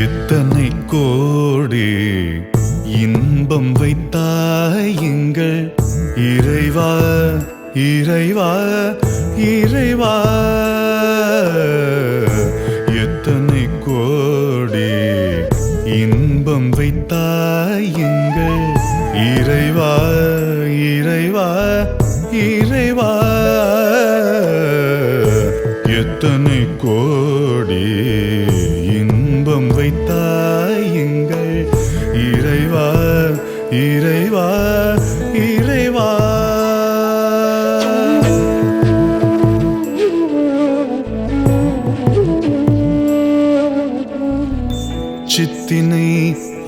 எத்தனை கோடி இன்பம் வைத்தாய் எங்கள் இறைவா இறைவா இறைவா. எத்தனை கோடி இன்பம் வைத்தாய் எங்கள் இறைவா இறைவா. இறைவா இறைவா. சித்தினை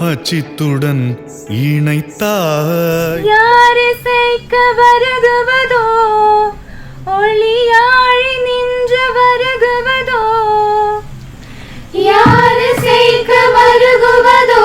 அச்சித்துடன் இணைத்தாய் யாரு சேர்க்க வருகுவதோ ஒளியாழி நின்று வருகுவதோ யாரு சேர்க்க வருகுவதோ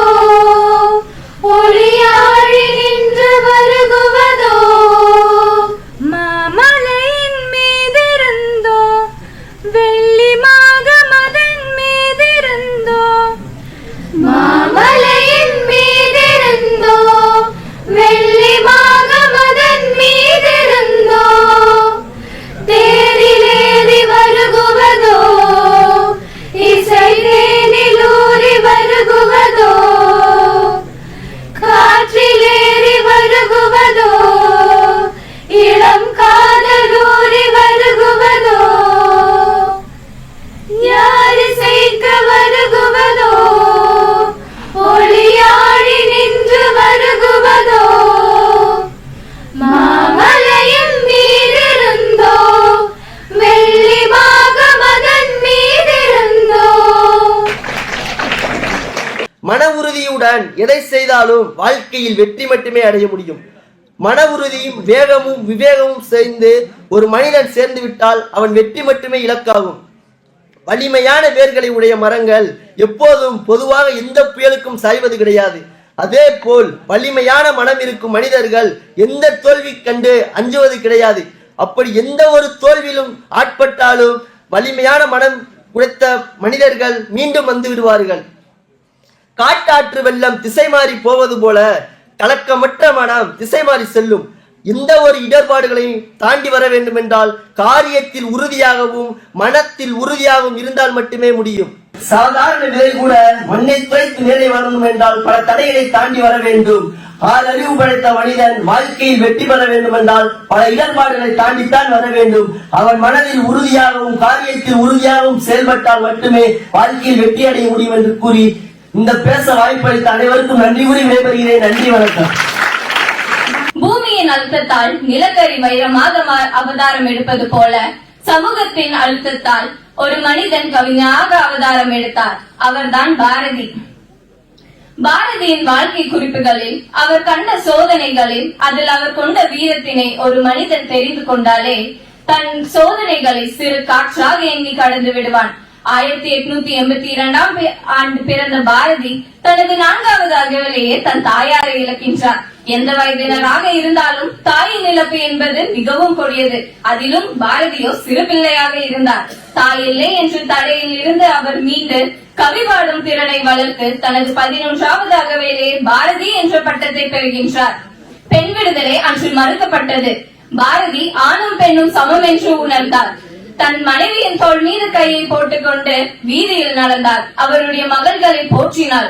உறுதியுடன் எதை செய்தாலும் வாழ்க்கையில் வெற்றி மட்டுமே அடைய முடியும். மன உறுதியும் வேகமும் விவேகமும் சேர்ந்து ஒரு மனிதன் சேர்ந்து விட்டால் அவன் வெற்றி மட்டுமே இலக்காகும். வலிமையான வேர்களை உடைய மரங்கள் எப்போதும் பொதுவாக எந்த புயலுக்கும் சாய்வது கிடையாது. அதே போல் வலிமையான மனம் இருக்கும் மனிதர்கள் எந்த தோல்வி கண்டு அஞ்சுவது கிடையாது. அப்படி எந்த ஒரு தோல்வியிலும் ஆட்பட்டாலும் வலிமையான மனம் குறைத்த மனிதர்கள் மீண்டும் வந்து விடுவார்கள். காட்டாற்று வெள்ளம் திசை மாறி போவது போல கலக்கமற்ற மனம் திசை மாறி செல்லும். எந்த ஒரு இடர்பாடுகளையும் தாண்டி வர வேண்டும் என்றால் காரியத்தில் உறுதியாகவும் மனத்தில் உறுதியாகவும் இருந்தால் மட்டுமே முடியும். சாதாரண நிலை கூட மண்ணை துளைத்து மேலே வரணும் என்றால் பல தடைகளை தாண்டி வர வேண்டும். ஆறறிவு படைத்த மனிதன் வாழ்க்கையில் வெற்றி பெற வேண்டும் என்றால் பல இடர்பாடுகளை தாண்டித்தான் வர வேண்டும். அவன் மனதில் உறுதியாகவும் காரியத்தில் உறுதியாகவும் செயல்பட்டால் மட்டுமே வாழ்க்கையில் வெற்றி அடைய முடியும் என்று கூறி இந்த பேச வாய்ப்பளித்த அனைவருக்கும் நன்றி கூறி விடைபெறுகிறேன். நன்றி வணக்கம். பூமியின் அழுத்தத்தால் நிலக்கரி வைரமாக அவதாரம் எடுப்பது போல சமூகத்தின் அழுத்தத்தால் ஒரு மனிதன் கவிஞராக அவதாரம் எடுத்தார். அவர்தான் பாரதி. பாரதியின் வாழ்க்கை குறிப்புகளில் அவர் கண்ட சோதனைகளில் அதில் அவர் கொண்ட வீரத்தினை ஒரு மனிதன் தெரிந்து கொண்டாலே தன் சோதனைகளை சிறு காற்றாக எண்ணி கடந்து விடுவான். ஆயிரத்தி எட்நூத்தி எண்பத்தி இரண்டாம் ஆண்டு பிறந்த பாரதி தனது நான்காவது அகவிலேயே தன் தாயாரை இழக்கின்றார். எந்த வயதினராக இருந்தாலும் தாயின் இழப்பு என்பது மிகவும் கொடியது. அதிலும் பாரதியோ சிறு பிள்ளையாக இருந்தார். தாய் இல்லை என்று தடையில் இருந்து அவர் மீண்டு கவி பாடும் திறனை வளர்த்து தனது பதினொன்றாவது அகவேலே பாரதி என்ற பட்டத்தை பெறுகின்றார். பெண் விடுதலை அன்று மறுக்கப்பட்டது. பாரதி ஆணும் பெண்ணும் சமம் என்று உணர்ந்தார். தன் மனைவியின் தோல் மீது கையை போட்டுக்கொண்டு வீதியில் நடந்தார். அவருடைய மகள்களை போற்றினார்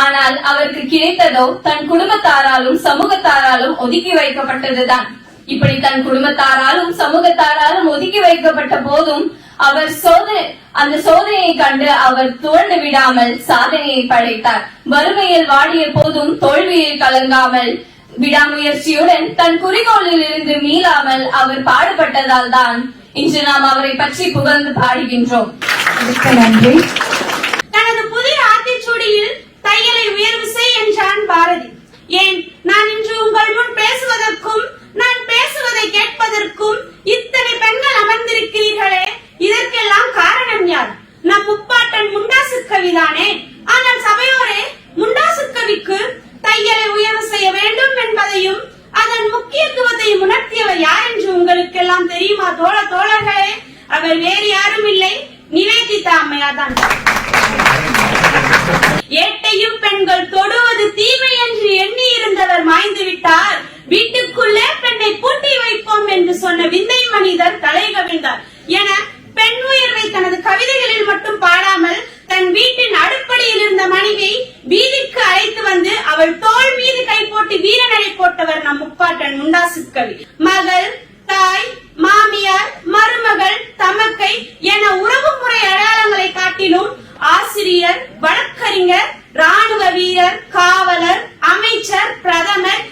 ஆனால் அவருக்கு கிடைத்ததோ தன் குடும்பத்தாராலும் சமூகத்தாராலும் ஒதுக்கி வைக்கப்பட்டதுதான். இப்படி தன் குடும்பத்தாராலும் சமூகத்தாராலும் ஒதுக்கி வைக்கப்பட்ட போதும் அவர் சோதனை அந்த சோதனையை கண்டு அவர் துவண்டு விடாமல் சாதனையை படைத்தார். வறுமையில் வாடிய போதும் தோல்வியில் கலங்காமல் விடாமுயற்சியுடன் தன் குறிக்கோளில் இருந்து மீளாமல் அவர் பாடுபட்டதால் தான் இன்று நாம் அவரை பற்றி புகழ்ந்து பாடுகின்றோம். நன்றி. தனது புதிய ஆத்திச்சூடியில் தையலை உயர்வு செய் என்றான் பாரதி. ஏன்? நான் இன்று உங்கள் முன் பேசுவதற்கும் நான் பேசுவதை கேட்பதற்கும் இத்தனை பெண்கள் அமர்ந்திருக்கிறீர்களே இதற்கெல்லாம் காரணம் யார்? நம் முப்பாட்டன் முண்டாசு கவிதானே. ஆனால் சபையோரே முண்டாசு கவிக்கு தையலை உயர்வு செய்ய வேண்டும் என்பதையும் அதன் முக்கியத்துவத்தையும் உணர்த்தியவர் யார் என்று உங்களுக்கெல்லாம் தெரியுமா? தோழ தோழர்களே அவர் வேறு யாரும் இல்லை. நிவேதிதா அம்மையாதான் ஏட்டையும் பெண்கள் தொடுவது தீமை என்று எண்ணி இருந்தவர் மாய்ந்து விட்டார். வீட்டுக்குள்ளே பெண்ணை பூட்டி வைப்போம் என்று சொன்ன விந்தை மனிதர் தலை கவிழ்ந்தார். என பெண் உயர்வை தனது கவிதைகளில் மட்டும் பாடாமல் தன் வீட்டின் அடுப்படியில் இருந்த மனைவியை வீதிக்கு அழைத்து வந்து அவள் தோல் மீது கை போட்டு வீரநடை போட்டவர் நம் முப்பாட்டன் முண்டாசு கவி. மகள் தாய் என உறவு முறை அடையாளங்களை காட்டிலும் ஆசிரியர் வழக்கறிஞர் ராணுவ வீரர் காவலர் அமைச்சர் பிரதமர்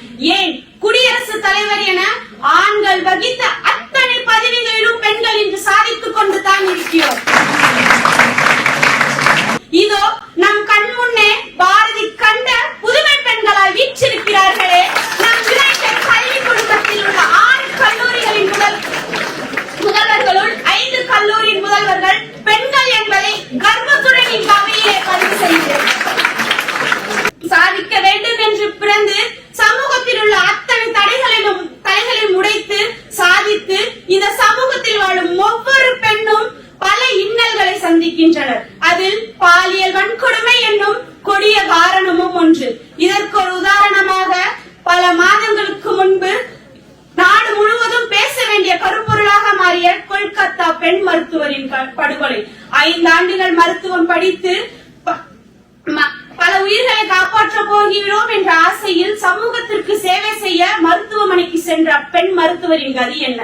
காப்பாற்ற என்ற ஆசையில் சமூகத்திற்கு சேவை செய்ய மருத்துவமனைக்கு சென்ற பெண் மருத்துவரின் கதி என்ன?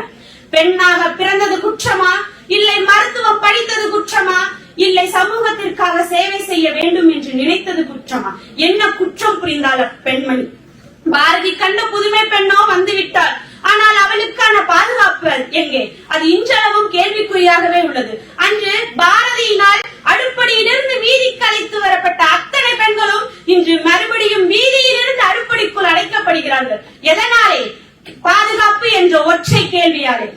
பெண்ணாக பிறந்தது குற்றமா? இல்லை மருத்துவம் படித்தது குற்றமா? இல்லை சமூகத்திற்காக சேவை செய்ய வேண்டும் என்று நினைத்தது குற்றமா? என்ன குற்றம் புரிந்தாள் பெண்மணி பாரதி கண்ட புதுமை பெண்ணோ வந்துவிட்டாள். ஆனால் அவளுக்கான பாதுகாப்பு எங்கே? அது இன்றளவும் கேள்விக்குறியாகவே உள்ளது. அன்று பாரதியினால் அடுப்படியிலிருந்து வீதிக்கு அழைத்து வரப்பட்ட அத்தனை பெண்களும் இன்று மறுபடியும் வீதியிலிருந்து அடுப்படிக்குள் அழைக்கப்படுகிறார்கள் எதனாலே? பாதுகாப்பு என்ற ஒற்றை கேள்வியாலே.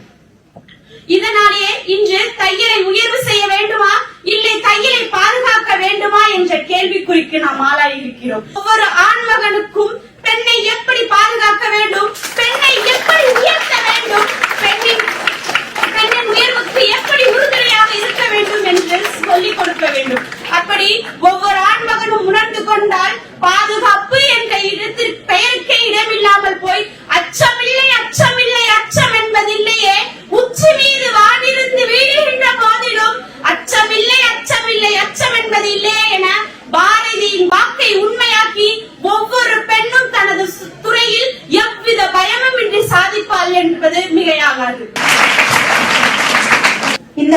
இதனாலேயே இன்று தையலை உயர்வு செய்ய வேண்டுமா? இல்லை தையலை பாதுகாக்க வேண்டுமா? என்ற கேள்விக்குறிக்கு நாம் ஆளாயிருக்கிறோம். ஒவ்வொரு ஆண் மகனுக்கும் பெண்ணை எப்படி பாதுகாக்க வேண்டும் பெண்ணை எப்படி உயர்த்த வேண்டும் பெண்ணின் பெண்ணின் உயர்வுக்கு எப்படி உறுதுணையாக இருக்க வேண்டும் என்று சொல்லிக் கொடுக்க வேண்டும் அப்படி ஒவ்வொரு ஆண்மகனும் உணர்ந்து கொண்டால் பாதுகாப்பு என்ற இடத்தில் பெயருக்கே இடமில்லாமல் போய் அச்சமில்லை அச்சமில்லை அச்சம் என்பதில்லையே உச்சி மீது வானிருந்து வீழுகின்ற போதிலும் அச்சமில்லை அச்சமில்லை அச்சம் என்பது இல்லையே என பாரதியின் வாக்கை உண்மையாக்கி ஒவ்வொரு பெண்ணும் தனது சு- துறையில் எவ்வித பயமும் இன்றி சாதிப்பாள் என்பது மிகையாகாது இந்த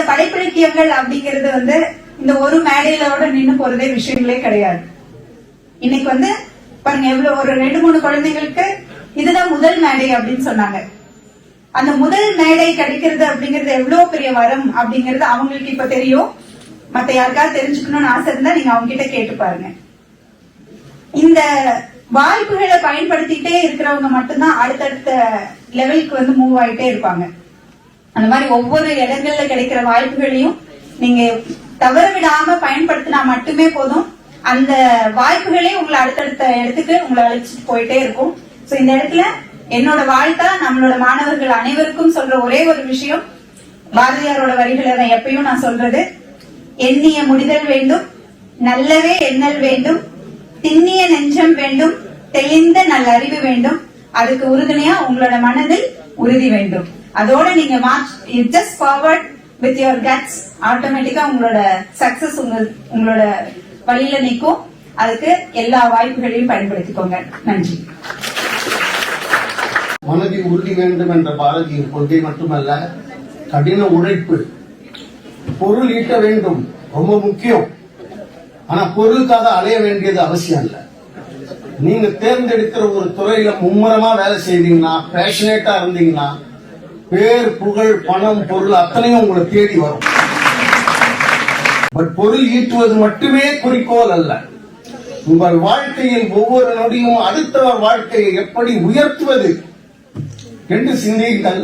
விஷயங்கள் அப்படிங்கிறது வந்து இந்த ஒரு மேடையிலோட நின்னு போறதே விஷயங்களே கிடையாது. இன்னைக்கு வந்து பாருங்க எவ்வளவு ஒரு ரெண்டு மூணு குழந்தைங்களுக்கு இதுதான் முதல் மேடை அப்படின்னு சொன்னாங்க. அந்த முதல் மேடை கிடைக்கிறது அப்படிங்கிறது எவ்வளவு பெரிய வரம் அப்படிங்கிறது அவங்களுக்கு இப்ப தெரியும். மத்த யாருக்காவது தெரிஞ்சுக்கணும்னு ஆசை இருந்தா நீங்க அவங்க கிட்ட கேட்டு பாருங்க. இந்த வாய்ப்புகளை பயன்படுத்திட்டே இருக்கிறவங்க மட்டும்தான் அடுத்தடுத்த லெவலுக்கு வந்து மூவ் ஆயிட்டே இருப்பாங்க. அந்த மாதிரி ஒவ்வொரு இடங்கள்ல கிடைக்கிற வாய்ப்புகளையும் நீங்க தவற விடாம பயன்படுத்தினா மட்டுமே போதும். அந்த வாய்ப்புகளே உங்களை அடுத்தடுத்த இடத்துக்கு உங்களை அழைச்சிட்டு போயிட்டே இருக்கும். சோ இந்த இடத்துல என்னோட வாழ்த்தா நம்மளோட மாணவர்கள் அனைவருக்கும் சொல்ற ஒரே ஒரு விஷயம். பாரதியாரோட வரிகளை நான் எப்பயும் நான் சொல்றது. எண்ணிய முடிதல் வேண்டும் நல்லவே எண்ணல் வேண்டும் திண்ணிய நெஞ்சம் வேண்டும் தெளிந்த நல்ல அறிவு வேண்டும். அதுக்கு உறுதுணையா உங்களோட மனதில் உறுதி வேண்டும். அதோட நீங்க march just forward with your guts ஆட்டோமேட்டிக்கா உங்களோட சக்சஸ் உங்க உங்களோட வழியில நிற்கும். அதுக்கு எல்லா வாய்ப்புகளையும் பயன்படுத்திக்கோங்க. நன்றி. மனதில் உறுதி வேண்டும் என்ற பாரதியின் கொள்கை மட்டுமல்ல கடின உழைப்பு பொருள் ஈட்ட வேண்டும் ரொம்ப முக்கியம். ஆனா பொருளுக்காக அலைய வேண்டியது அவசியம் இல்ல. நீங்க தேர்ந்தெடுக்கிற ஒரு துறையில மும்முரமா வேலை செய்தீங்கன்னா பேஷனேட்டா இருந்தீங்கன்னா பேர் புகழ் பணம் பொருள் அத்தனையும் உங்களை தேடி வரும். பட் பொருள் ஈட்டுவது மட்டுமே குறிக்கோள் அல்ல. உங்கள் வாழ்க்கையில் ஒவ்வொரு நொடியும் அடுத்தவர் வாழ்க்கையை எப்படி உயர்த்துவது? என்று சிந்தியுங்கள்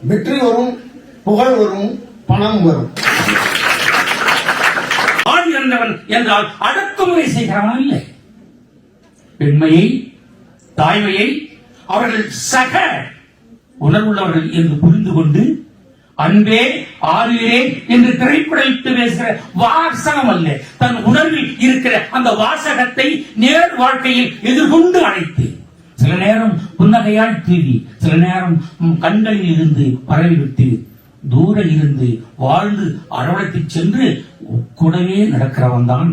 வெற்றி வரும் புகழ் வரும் பணம் வரும். ஆண் என்றவன் என்றால் அடக்குமுறை செய்கிறவன் இல்லை. பெண்மையை தாய்மையை அவர்கள் சக உணர்வுள்ளவர்கள் என்று புரிந்து கொண்டு அன்பே ஆறுகிறே என்று திரைப்படத்து பேசுகிற வாசகம் அல்ல. தன் உணர்வில் இருக்கிற அந்த வாசகத்தை நேர் வாழ்க்கையில் எதிர்கொண்டு அழைத்து சில நேரம் புன்னகையால் தீவி சில நேரம் உம் கண்களில் இருந்து பரவிவிட்டு தூர இருந்து வாழ்ந்து அரவணைத்து சென்று கூடவே நடக்கிறவன் தான்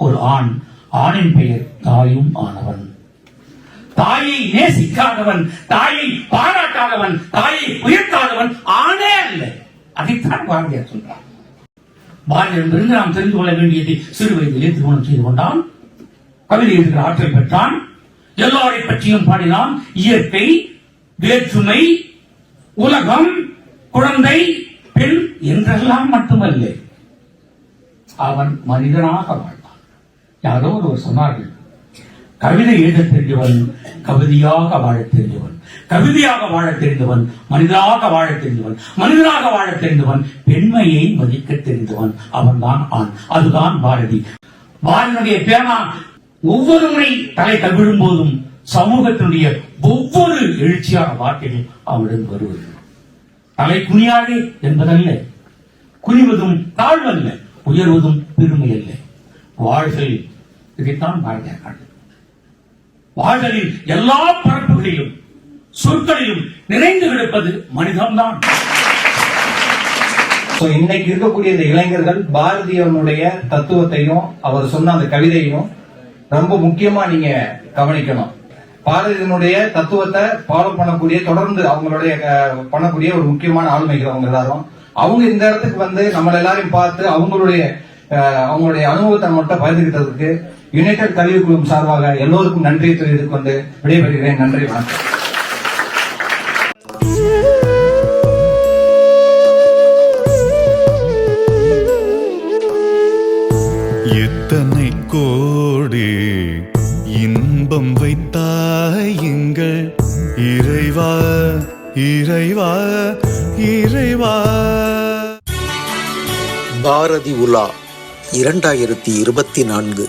ஒரு ஆண். ஆணின் பெயர் தாயும் ஆனவன். தாயை நேசிக்காதவன் தாயை பாராட்டாதவன் தாயை உயர்த்தாதவன் ஆனே அல்ல. அதைத்தான் பாரதியார் சொல்றார். பாரதியிடமிருந்து நாம் தெரிந்து கொள்ள வேண்டியது சிறு வயதிலே திருமணம் செய்து கொண்டான். கவிதை எழுதுகிற ஆற்றல் பெற்றான். எல்லாரை பற்றியும் பாடினான். இயற்கை வேற்றுமை உலகம் குழந்தை பெண் என்றெல்லாம் மட்டுமல்ல. அவன் மனிதனாக வாழ்ந்தான். யாரோ ஒருவர் சொன்னார்கள் கவிதை எழுத தெரிந்தவன் கவிதையாக வாழத் தெரிந்தவன். கவிதையாக வாழத் தெரிந்தவன் மனிதராக வாழத் தெரிந்தவன் மனிதனாக வாழத் தெரிந்தவன் பெண்மையை மதிக்க தெரிந்தவன். அவன்தான் ஆண். அதுதான் பாரதி. பாரதியுடைய பேனா ஒவ்வொரு முறை தலை தவிழும் போதும் சமூகத்தினுடைய ஒவ்வொரு எழுச்சியான வார்த்தையும் அவனிடம் வருவது. தலை குனியாதே என்பதல்ல. குனிவதும் தாழ்வல்ல. உயர்வதும் பெருமை அல்ல வாழ்கள் இதைத்தான் பாரதியார் காட்டு வாழ்களில் எல்லா பரப்புகளிலும் சொற்களிலும் நிறைந்து கிடப்பது மனிதம்தான். இன்னைக்கு இருக்கக்கூடிய இந்த இளைஞர்கள் பாரதியனுடைய தத்துவத்தையும் அவர் சொன்ன அந்த கவிதையும் ரொம்ப முக்கியமா நீங்க கவனிக்கணும். பாரதியனுடைய தத்துவத்தை ஃபாலோ பண்ணக்கூடிய தொடர்ந்து அவங்களுடைய பண்ணக்கூடிய ஒரு முக்கியமான ஆளுமைகள் அவங்க எல்லாரும். அவங்க இந்த இடத்துக்கு வந்து நம்மள எல்லாரையும் பார்த்து அவங்களுடைய அவங்களுடைய அனுபவத்தை மட்டும் பகிர்ந்துகிட்டதுக்கு யுனைடெட் கல்வி குழுமம் சார்பாக எல்லோருக்கும் நன்றியை தெரிவித்துக் கொண்டு விடைபெறுகிறேன். நன்றி வணக்கம். எத்தனை கோடி இன்பம் வைத்தாய் எங்கள் இறைவா இறைவா இறைவா. பாரதி உலா இரண்டாயிரத்தி இருபத்தி நான்கு.